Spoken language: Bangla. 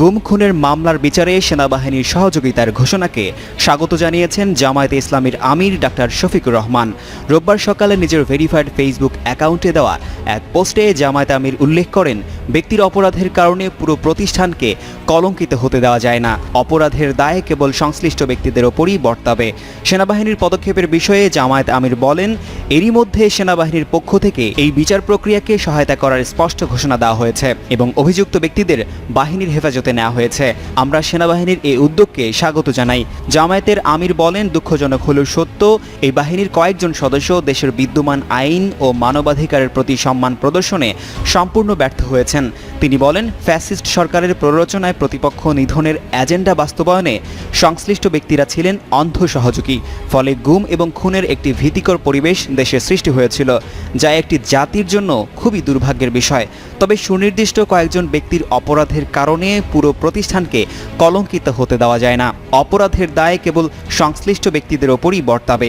গুম খুনের মামলার বিচারে সেনাবাহিনীর সহযোগিতার ঘোষণাকে স্বাগত জানিয়েছেন জামায়াতে ইসলামীর আমির ডাক্তার শফিকুর রহমান। রোববার সকালে নিজের ভেরিফাইড ফেসবুক অ্যাকাউন্টে দেওয়া এক পোস্টে জামায়াত আমির উল্লেখ করেন, ব্যক্তির অপরাধের কারণে পুরো প্রতিষ্ঠানকে কলঙ্কিত হতে দেওয়া যায় না। অপরাধের দায়ে কেবল সংশ্লিষ্ট ব্যক্তিদের ওপরই বর্তাবে। সেনাবাহিনীর পদক্ষেপের বিষয়ে জামায়াত আমির বলেন এরই মধ্যে সেনাবাহিনীর পক্ষ থেকে এই বিচার প্রক্রিয়াকে সহায়তা করার স্পষ্ট ঘোষণা দেওয়া হয়েছে এবং অভিযুক্ত ব্যক্তিদের বাহিনীর হেফাজতে নেওয়া হয়েছে। আমরা সেনাবাহিনীর এই উদ্যোগকে স্বাগত জানাই। জামায়াতের আমির বলেন, দুঃখজনক হলেও সত্য, এই বাহিনীর কয়েকজন সদস্য দেশের বিদ্যমান আইন ও মানবাধিকারের প্রতি সম্মান প্রদর্শনে সম্পূর্ণ ব্যর্থ হয়েছেন। তিনি বলেন, ফ্যাসিস্ট সরকারের প্ররোচনায় প্রতিপক্ষ নিধনের এজেন্ডা বাস্তবায়নে সংশ্লিষ্ট ব্যক্তিরা ছিলেন অন্ধ সহযোগী। ফলে গুম এবং খুনের একটি ভীতিকর পরিবেশ দেশে সৃষ্টি হয়েছিল, যা একটি জাতির জন্য খুবই দুর্ভাগ্যের বিষয়। তবে সুনির্দিষ্ট কয়েকজন ব্যক্তির অপরাধের কারণে পুরো প্রতিষ্ঠানকে কলঙ্কিত হতে দেওয়া যায় না। অপরাধের দায় কেবল সংশ্লিষ্ট ব্যক্তিদের ওপরই বর্তাবে।